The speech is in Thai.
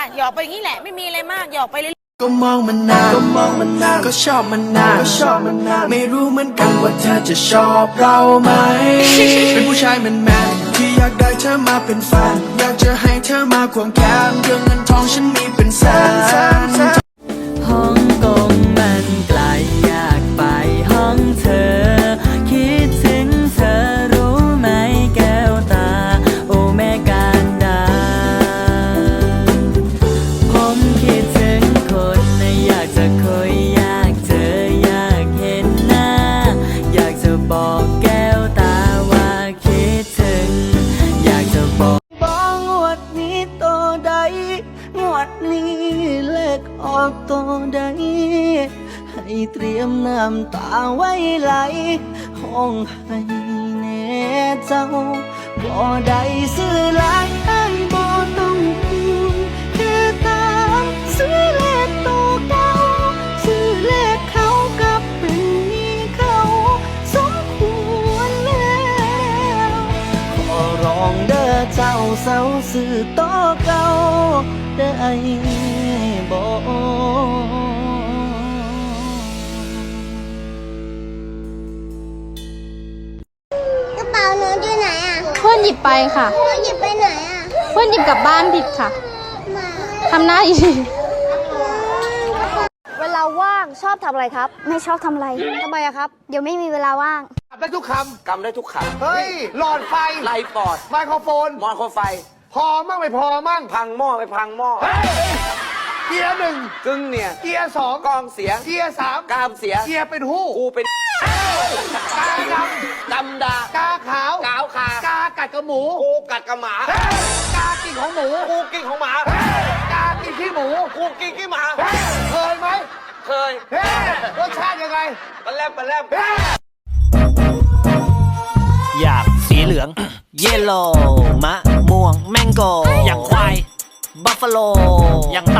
อกไปอย่างนี้แหละ ไม่มีอะไรมาก หยอกไปเรื่อยก็มองมันนานก็มองมันนานก็ชอบมันนานก็ชอบมันนานไม่รู้เหมือนกันว่าเธอจะชอบเราไหม เป็นผู้ชายแมนแมนๆที่อยากได้เธอมาเป็นแฟน อยากจะให้เธอมาควงแขนเรื่องเงินทองฉันมีเป็นแสน ดนี้เลขออตัวใด ให้เตรียมน้ำตาไว้ไหล ห้องให้แน่เจ้าบ่ได้ซื้อ เด้อเจ้าเศร้าสื่อต่อเก่าได้บ่กระเป๋าหนูอยู่ไหนอะเพื่อนหยิบไปค่ะ หนูหยิบไปไหนอะ เพื่อนหยิบกลับบ้านผิดค่ะมา ทำหน้าอีกทีเวลาว่าง ชอบทำอะไรครับไม่ชอบทำอะไรทำไมอะครับ เดี๋ยวไม่มีเวลาว่างได้ทุกคกำได้ทุกขัำเฮ้ย หลอดไฟ ไล่ปอด ไมโครโฟน มอนโคไฟ พอมั่งไม่พอมั่งพังหม้อไปพังหม้อเฮ้ยเกียร์หนึ่งกึ่งเนี่ย เกียร์สองกองเสีย เกียร์สามกามเสีย เกียร์เป็นหู้กูเป็นกาดดำดาำกาขาว กาวคากากัดกับหมูกูกัดกับหมา เฮ้ยกากินของหมูกูกินของหมา เฮ้ยกากินขี้หมูกูกินขี้หมา เฮ้ยเคยไหม เคยเฮ้ยรสชาติยังไงปลาแลบปลาแลบเฮ้ยอยากสีเหลือง เยลโล่มะม่วงแมงโก อย่างควาย บัฟฟาโล อย่างเตาล่ะอังโล